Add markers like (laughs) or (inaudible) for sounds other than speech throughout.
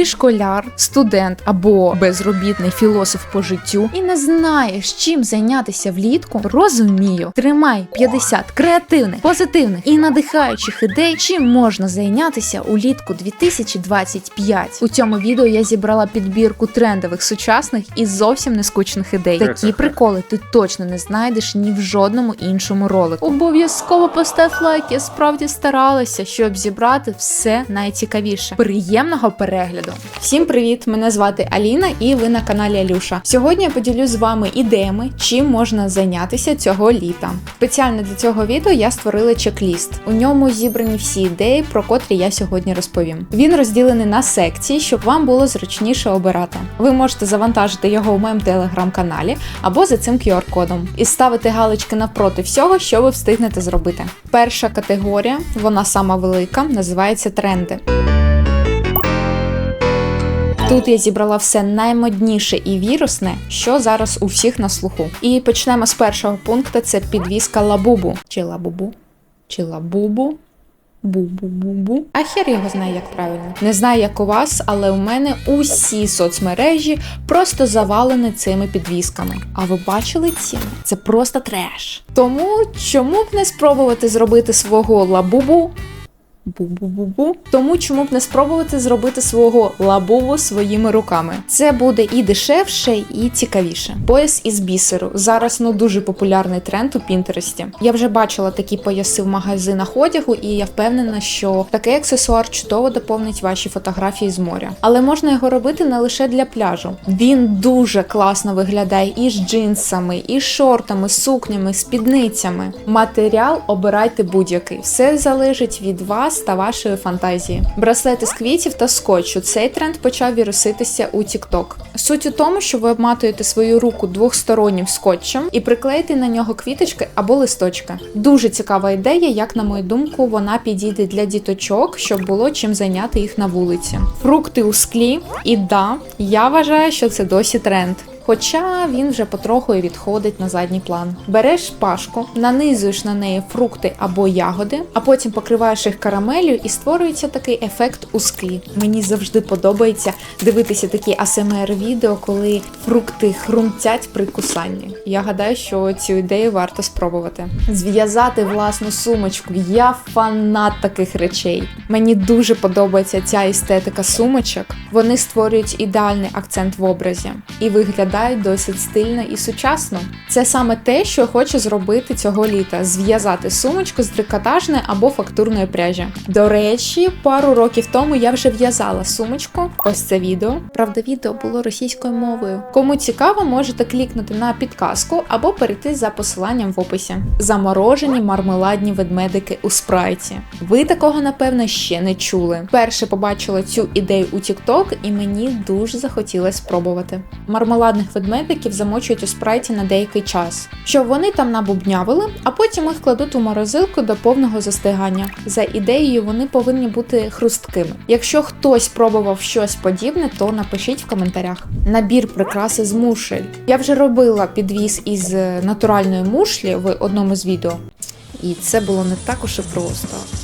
Ти школяр, студент або безробітний філософ по життю і не знаєш, чим зайнятися влітку. Розумію, тримай 50 креативних, позитивних і надихаючих ідей, чим можна зайнятися улітку 2025. У цьому відео я зібрала підбірку трендових сучасних і зовсім не скучних ідей. Такі приколи ти точно не знайдеш ні в жодному іншому ролику. Обов'язково постав лайк, я справді старалася, щоб зібрати все найцікавіше. Приємного перегляду! Всім привіт! Мене звати Аліна, і ви на каналі Алюша. Сьогодні я поділюсь з вами ідеями, чим можна зайнятися цього літа. Спеціально для цього відео я створила чек-ліст. У ньому зібрані всі ідеї, про котрі я сьогодні розповім. Він розділений на секції, щоб вам було зручніше обирати. Ви можете завантажити його у моєму телеграм-каналі або за цим QR-кодом і ставити галочки навпроти всього, що ви встигнете зробити. Перша категорія, вона сама велика, називається тренди. Тут я зібрала все наймодніше і вірусне, що зараз у всіх на слуху. І почнемо з першого пункту: це підвіска лабубу. Чи лабубу? Чи лабубу? Бу-бу-бу-бу. А хер його знає, як правильно. Не знаю, як у вас, але у мене усі соцмережі просто завалені цими підвісками. А ви бачили ціни? Це просто треш. Тому чому б не спробувати зробити свого лабубу Бу-бу-бу-бу. Тому чому б не спробувати зробити свого лабубу своїми руками? Це буде і дешевше, і цікавіше. Пояс із бісеру. Зараз ну дуже популярний тренд у Пінтересті. Я вже бачила такі пояси в магазинах одягу, і я впевнена, що такий аксесуар чудово доповнить ваші фотографії з моря. Але можна його робити не лише для пляжу. Він дуже класно виглядає і з джинсами, і з шортами, сукнями, спідницями. Матеріал обирайте будь-який. Все залежить від вас та вашої фантазії. Браслети з квітів та скотчу. Цей тренд почав віруситися у TikTok. Суть у тому, що ви обматуєте свою руку двохстороннім скотчем і приклеїте на нього квіточки або листочки. Дуже цікава ідея, як на мою думку, вона підійде для діточок, щоб було чим зайняти їх на вулиці. Фрукти у склі, і да, я вважаю, що це досі тренд. Хоча він вже потроху і відходить на задній план. Береш пашку, нанизуєш на неї фрукти або ягоди, а потім покриваєш їх карамелью і створюється такий ефект у склі. Мені завжди подобається дивитися такі асмр відео, коли фрукти хрумтять при кусанні. Я гадаю, що цю ідею варто спробувати. Зв'язати власну сумочку. Я фанат таких речей. Мені дуже подобається ця естетика сумочок. Вони створюють ідеальний акцент в образі і виглядають досить стильно і сучасно. Це саме те, що хочу зробити цього літа: зв'язати сумочку з трикотажної або фактурної пряжі. До речі, пару років тому я вже в'язала сумочку. Ось це відео. Правда, відео було російською мовою. Кому цікаво, можете клікнути на підказку або перейти за посиланням в описі. Заморожені мармеладні ведмедики у спрайті. Ви такого, напевно, ще не чули. Перше побачила цю ідею у TikTok і мені дуже захотілося спробувати. Мармеладних ведмедиків замочують у спрайті на деякий час, щоб вони там набубнявили, а потім їх кладуть у морозилку до повного застигання. За ідеєю, вони повинні бути хрусткими. Якщо хтось пробував щось подібне, то напишіть в коментарях. Набір прикраси з мушель. Я вже робила підвіз із е, натуральної мушлі в одному з відео, і це було не так уж і просто.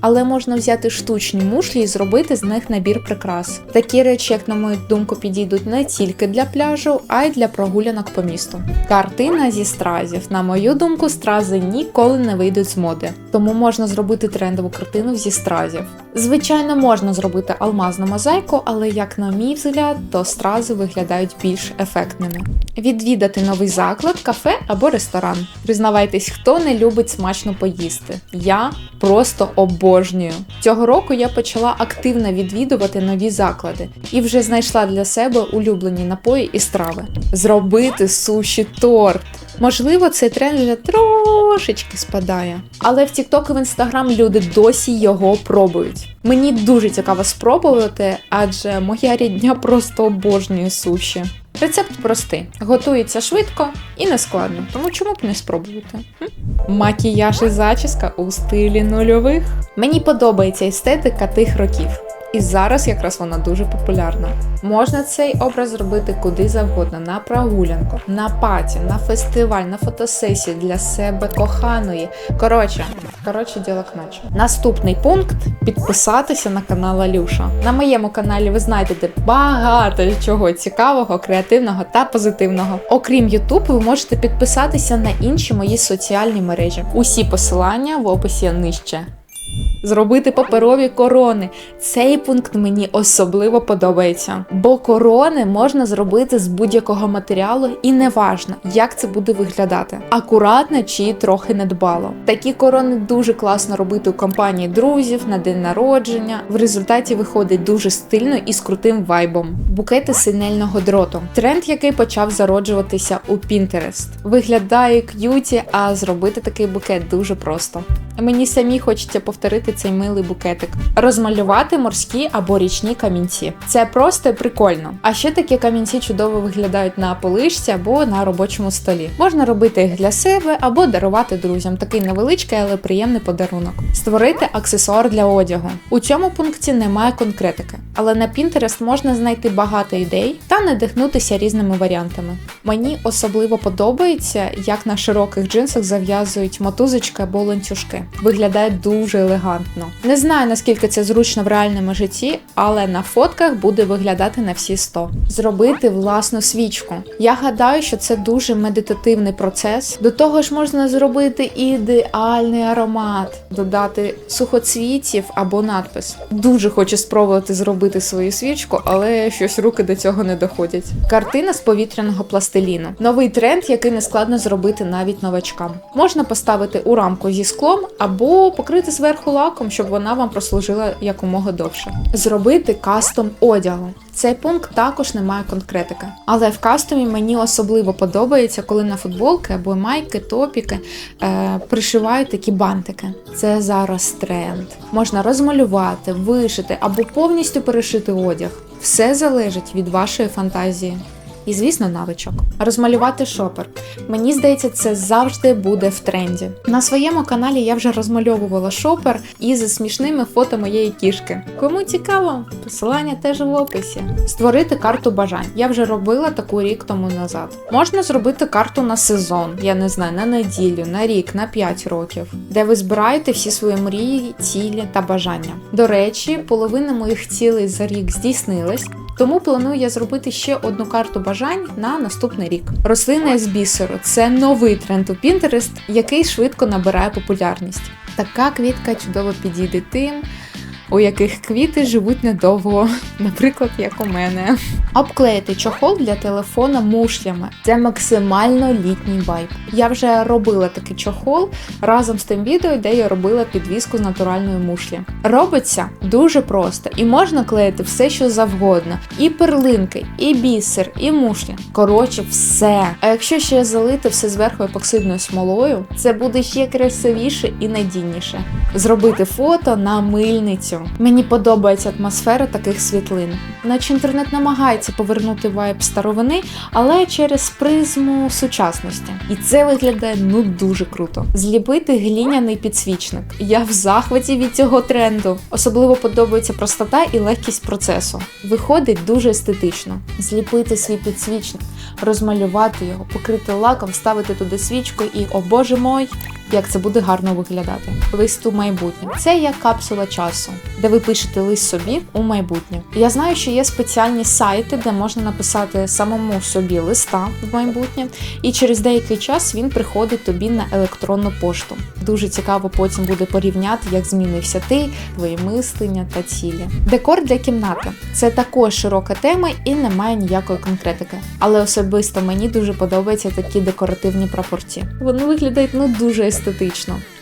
Але можна взяти штучні мушлі і зробити з них набір прикрас. Такі речі, як на мою думку, підійдуть не тільки для пляжу, а й для прогулянок по місту. Картина зі стразів. На мою думку, стрази ніколи не вийдуть з моди, тому можна зробити трендову картину зі стразів. Звичайно, можна зробити алмазну мозаїку, але як на мій взгляд, то стрази виглядають більш ефектними. Відвідати новий заклад, кафе або ресторан. Признавайтесь, хто не любить смачно поїсти. Я просто обожнюю. Цього року я почала активно відвідувати нові заклади і вже знайшла для себе улюблені напої і страви. Зробити суші торт. Можливо, цей тренд вже трошечки спадає. Але в TikTok і в Instagram люди досі його пробують. Мені дуже цікаво спробувати, адже моя рідня просто обожнює суші. Рецепт простий, готується швидко і не складно, тому чому б не спробувати? Хм? Макіяж і зачіска у стилі нульових. Мені подобається естетика тих років. І зараз якраз вона дуже популярна. Можна цей образ зробити куди завгодно: на прогулянку, на паті, на фестиваль, на фотосесію для себе коханої. Коротше, коротше, діло к. Наступний пункт підписатися на канал Алюша. На моєму каналі ви знайдете багато чого цікавого, креативного та позитивного. Окрім YouTube, ви можете підписатися на інші мої соціальні мережі. Усі посилання в описі нижче. Зробити паперові корони. Цей пункт мені особливо подобається, бо корони можна зробити з будь-якого матеріалу, і неважно, як це буде виглядати. Акуратно чи трохи недбало. Такі корони дуже класно робити у компанії друзів на день народження. В результаті виходить дуже стильно і з крутим вайбом. Букети синельного дроту. Тренд, який почав зароджуватися у Pinterest. Виглядає к'юті, а зробити такий букет дуже просто. Мені самі хочеться повторити цей милий букетик, розмалювати морські або річні камінці. Це просто прикольно. А ще такі камінці чудово виглядають на полишці або на робочому столі. Можна робити їх для себе або дарувати друзям. Такий невеличкий, але приємний подарунок. Створити аксесуар для одягу. У цьому пункті немає конкретики, але на Pinterest можна знайти багато ідей та надихнутися різними варіантами. Мені особливо подобається, як на широких джинсах зав'язують мотузочки або ланцюжки. Виглядає дуже елегантно. Не знаю наскільки це зручно в реальному житті, але на фотках буде виглядати на всі 100. Зробити власну свічку. Я гадаю, що це дуже медитативний процес. До того ж, можна зробити ідеальний аромат, додати сухоцвітів або надпис. Дуже хочу спробувати зробити свою свічку, але щось руки до цього не доходять. Картина з повітряного пластиліну. Новий тренд, який не складно зробити навіть новачкам. Можна поставити у рамку зі склом або покрити зверху лаком, щоб вона вам прослужила якомога довше. Зробити кастом одягу. Цей пункт також не має конкретики. Але в кастомі мені особливо подобається, коли на футболки або майки, топіки е, пришивають такі бантики. Це зараз тренд. Можна розмалювати, вишити або повністю перешити одяг. Все залежить від вашої фантазії. І, звісно, навичок. Розмалювати шопер. Мені здається, це завжди буде в тренді. На своєму каналі я вже розмальовувала шопер із смішними фото моєї кішки. Кому цікаво, посилання теж в описі. Створити карту бажань. Я вже робила таку рік тому назад. Можна зробити карту на сезон, я не знаю, на неділю, на рік, на 5 років, де ви збираєте всі свої мрії, цілі та бажання. До речі, половина моїх цілей за рік здійснилась. Тому планую я зробити ще одну карту бажань на наступний рік. Рослина з бісеру це новий тренд у Pinterest, який швидко набирає популярність. Така квітка чудово підійде тим, у яких квіти живуть недовго, (laughs) наприклад, як у мене. Обклеїти чохол для телефона мушлями. Це максимально літній вайб. Я вже робила такий чохол разом з тим відео, де я робила підвіску з натуральної мушлі. Робиться дуже просто і можна клеїти все, що завгодно: і перлинки, і бісер, і мушлі. Коротше, все. А якщо ще залити все зверху епоксидною смолою, це буде ще красивіше і надійніше. Зробити фото на мильницю. Мені подобається атмосфера таких світлин. Наче інтернет намагається повернути вайб старовини, але через призму сучасності. І це виглядає ну дуже круто. Зліпити гліняний підсвічник. Я в захваті від цього тренду. Особливо подобається простота і легкість процесу. Виходить дуже естетично. Зліпити свій підсвічник, розмалювати його, покрити лаком, вставити туди свічку і, о боже мой, як це буде гарно виглядати. Лист у майбутнє. Це як капсула часу, де ви пишете лист собі у майбутнє. Я знаю, що є спеціальні сайти, де можна написати самому собі листа в майбутнє, і через деякий час він приходить тобі на електронну пошту. Дуже цікаво потім буде порівняти, як змінився ти, твої мислення та цілі. Декор для кімнати це також широка тема і немає ніякої конкретики. Але особисто мені дуже подобаються такі декоративні прапорці. Вони виглядають ну дуже естетично.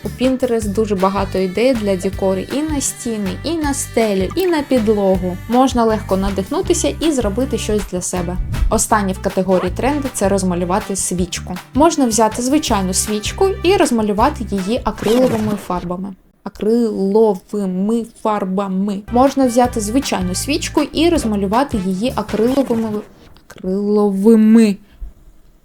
У Pinterest дуже багато ідей для декору і на стіни, і на стелю, і на підлогу. Можна легко надихнутися і зробити щось для себе. Останнє в категорії тренди це розмалювати свічку. Можна взяти звичайну свічку і розмалювати її акриловими фарбами. Акриловими фарбами. Можна взяти звичайну свічку і розмалювати її акриловими акриловими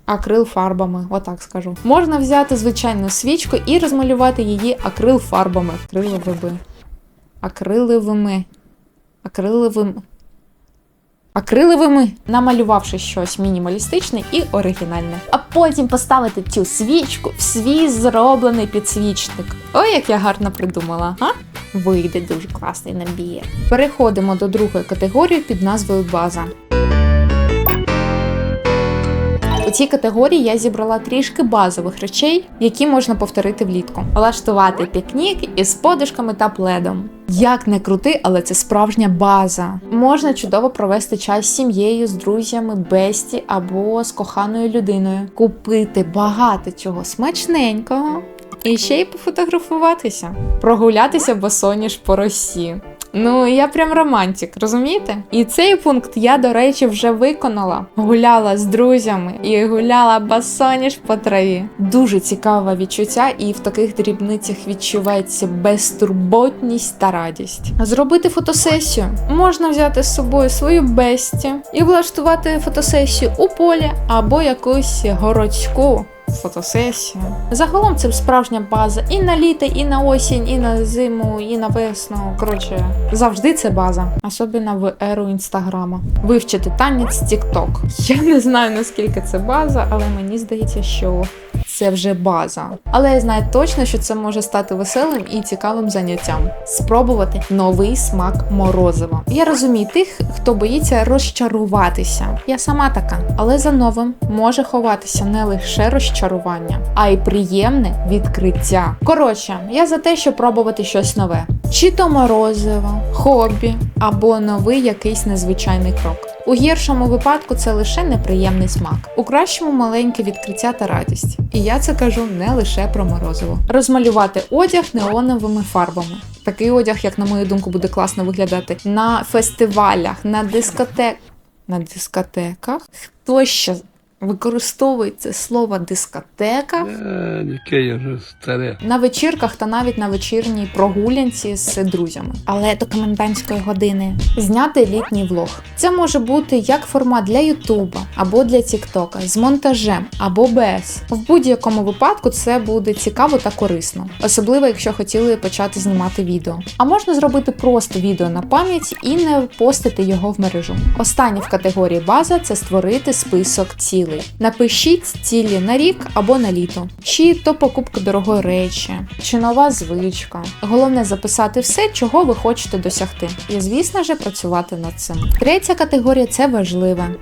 акрил фарбами, отак скажу. Можна взяти звичайну свічку і розмалювати її акрил фарбами. Акриловими. Акриловими. акриловим. Акриловими, намалювавши щось мінімалістичне і оригінальне. А потім поставити цю свічку в свій зроблений підсвічник. Ой, як я гарно придумала, а? Вийде дуже класний набір. Переходимо до другої категорії під назвою база. Цій категорії я зібрала трішки базових речей, які можна повторити влітку. Влаштувати пікнік із подушками та пледом. Як не крути, але це справжня база. Можна чудово провести час з сім'єю, з друзями, бесті або з коханою людиною. Купити багато чого смачненького. І ще й пофотографуватися, прогулятися босоніж по росі. Ну, я прям романтик, розумієте? І цей пункт я, до речі, вже виконала. Гуляла з друзями і гуляла босоніж по траві. Дуже цікаве відчуття, і в таких дрібницях відчувається безтурботність та радість. Зробити фотосесію можна взяти з собою свою бесті і влаштувати фотосесію у полі або якусь городську фотосесію. Загалом це справжня база і на літо, і на осінь, і на зиму, і на весну. Коротше, завжди це база, особливо в еру інстаграма. Вивчити танець TikTok. Я не знаю наскільки це база, але мені здається, що це вже база. Але я знаю точно, що це може стати веселим і цікавим заняттям. Спробувати новий смак морозива. Я розумію тих, хто боїться розчаруватися. Я сама така, але за новим може ховатися не лише розчарування, а й приємне відкриття. Коротше, я за те, щоб пробувати щось нове. Чи то морозиво, хобі або новий якийсь незвичайний крок. У гіршому випадку це лише неприємний смак, у кращому маленьке відкриття та радість. І я це кажу не лише про морозиво. Розмалювати одяг неоновими фарбами. Такий одяг, як на мою думку, буде класно виглядати на фестивалях, на дискотек... На дискотеках. Хто ще використовує це слово дискотека? Е, Яке я вже старе. на вечірках та навіть на вечірній прогулянці з друзями, але до комендантської години. Зняти літній влог. Це може бути як формат для Ютуба або для Тіктока з монтажем або без. В будь-якому випадку це буде цікаво та корисно, особливо якщо хотіли почати знімати відео. А можна зробити просто відео на пам'ять і не постити його в мережу. Останнє в категорії база це створити список цілей. Напишіть цілі на рік або на літо, чи то покупка дорогої речі, чи нова звичка. Головне записати все, чого ви хочете досягти, і звісно ж працювати над цим. Третя категорія це важливе.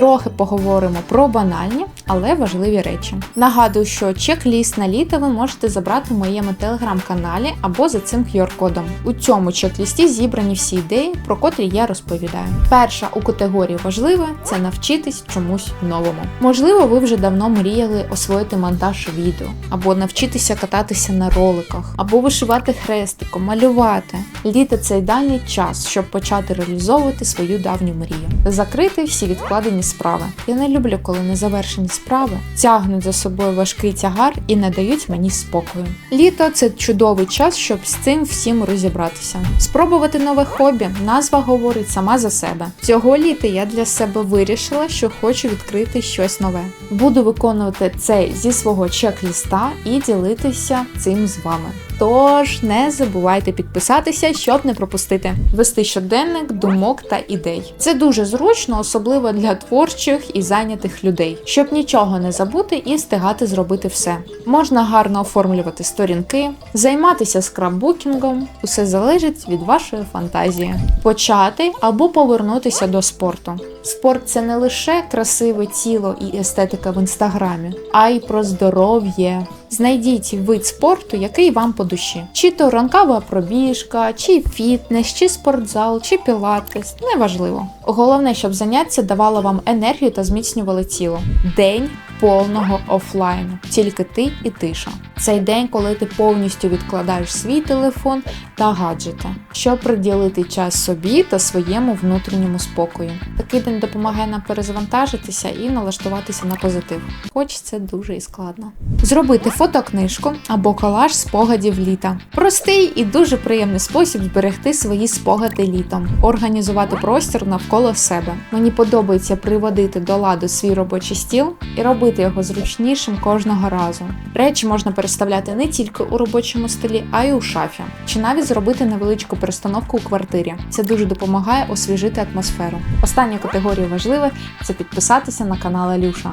Трохи поговоримо про банальні, але важливі речі. Нагадую, що чек-ліст на літо ви можете забрати в моєму телеграм-каналі або за цим QR-кодом. У цьому чек-лісті зібрані всі ідеї, про котрі я розповідаю. Перша у категорії важливе це навчитись чомусь новому. Можливо, ви вже давно мріяли освоїти монтаж відео, або навчитися кататися на роликах, або вишивати хрестиком, малювати. Літо це ідеальний час, щоб почати реалізовувати свою давню мрію, закрити всі відкладені справи. Я не люблю, коли незавершені справи тягнуть за собою важкий тягар і не дають мені спокою. Літо це чудовий час, щоб з цим всім розібратися. Спробувати нове хобі. Назва говорить сама за себе. Цього літа я для себе вирішила, що хочу відкрити щось нове. Буду виконувати це зі свого чек-ліста і ділитися цим з вами. Тож не забувайте підписатися, щоб не пропустити. Вести щоденник, думок та ідей. Це дуже зручно, особливо для творчих і зайнятих людей, щоб нічого не забути і встигати зробити все. Можна гарно оформлювати сторінки, займатися скраббукінгом. Усе залежить від вашої фантазії. Почати або повернутися до спорту. Спорт це не лише красиве тіло і естетика в інстаграмі, а й про здоров'я. Знайдіть вид спорту, який вам по душі. Чи то ранкова пробіжка, чи фітнес, чи спортзал, чи пілатес, неважливо. Головне, щоб заняття давало вам енергію та зміцнювало тіло. День повного офлайну, тільки ти і тиша. Цей день, коли ти повністю відкладаєш свій телефон та гаджети, щоб приділити час собі та своєму внутрішньому спокою. Такий день допомагає нам перезвантажитися і налаштуватися на позитив, хоч це дуже і складно. Зробити фотокнижку або колаж спогадів літа. Простий і дуже приємний спосіб зберегти свої спогади літом, організувати простір навколо себе. Мені подобається приводити до ладу свій робочий стіл і робити робити його зручнішим кожного разу. Речі можна переставляти не тільки у робочому столі, а й у шафі, чи навіть зробити невеличку перестановку у квартирі. Це дуже допомагає освіжити атмосферу. Остання категорія важлива це підписатися на канал Алюша.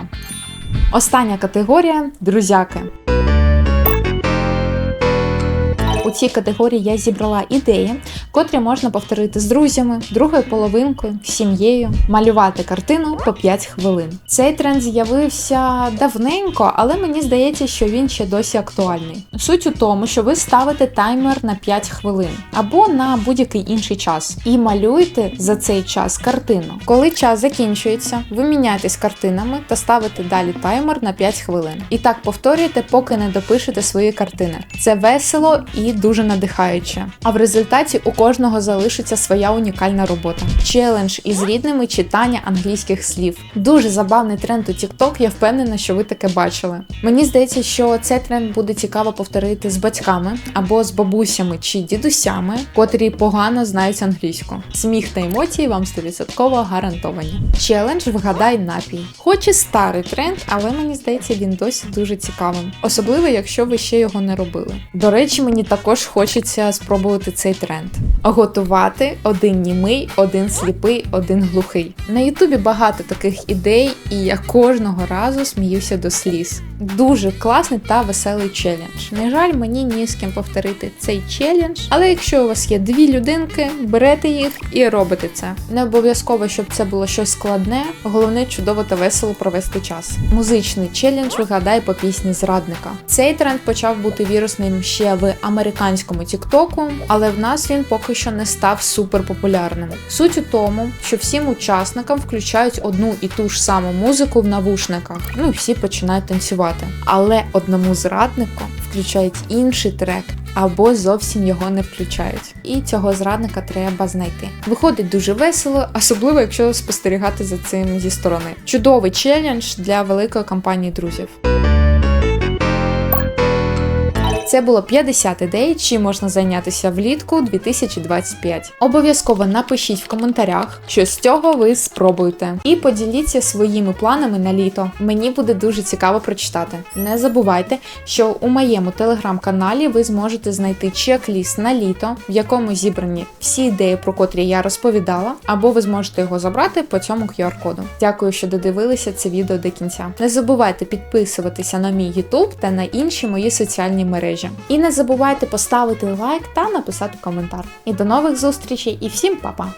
Остання категорія друзяки. У цій категорії я зібрала ідеї, котрі можна повторити з друзями, другою половинкою, сім'єю, малювати картину по 5 хвилин. Цей тренд з'явився давненько, але мені здається, що він ще досі актуальний. Суть у тому, що ви ставите таймер на 5 хвилин або на будь-який інший час і малюєте за цей час картину. Коли час закінчується, ви міняєтесь картинами та ставите далі таймер на 5 хвилин. І так повторюєте, поки не допишете свої картини. Це весело і дуже надихаюче. А в результаті у кожного залишиться своя унікальна робота. Челендж із рідними читання англійських слів. Дуже забавний тренд у TikTok, я впевнена, що ви таке бачили. Мені здається, що цей тренд буде цікаво повторити з батьками або з бабусями чи дідусями, котрі погано знають англійську. Сміх та емоції вам 100% гарантовані. Челендж вгадай напій. Хоч і старий тренд, але мені здається, він досі дуже цікавим. Особливо, якщо ви ще його не робили. До речі, мені також хочеться спробувати цей тренд. Готувати один німий, один сліпий, один глухий. На Ютубі багато таких ідей, і я кожного разу сміюся до сліз. Дуже класний та веселий челендж. На жаль, мені ні з ким повторити цей челендж, але якщо у вас є дві людинки, берете їх і робите це. Не обов'язково, щоб це було щось складне, головне чудово та весело провести час. Музичний челендж вигадай по пісні зрадника. Цей тренд почав бути вірусним ще в американському Тіктоку, але в нас він поки що не став суперпопулярним. Суть у тому, що всім учасникам включають одну і ту ж саму музику в навушниках. Ну і всі починають танцювати. Але одному зраднику включають інший трек. Або зовсім його не включають, і цього зрадника треба знайти. Виходить дуже весело, особливо якщо спостерігати за цим зі сторони. Чудовий челендж для великої компанії друзів. Це було 50 ідей, чим можна зайнятися влітку 2025. Обов'язково напишіть в коментарях, що з цього ви спробуєте, і поділіться своїми планами на літо. Мені буде дуже цікаво прочитати. Не забувайте, що у моєму телеграм-каналі ви зможете знайти чек-ліст на літо, в якому зібрані всі ідеї, про котрі я розповідала, або ви зможете його забрати по цьому QR-коду. Дякую, що додивилися це відео до кінця. Не забувайте підписуватися на мій YouTube та на інші мої соціальні мережі. І не забувайте поставити лайк та написати коментар. І до нових зустрічей, і всім па-па!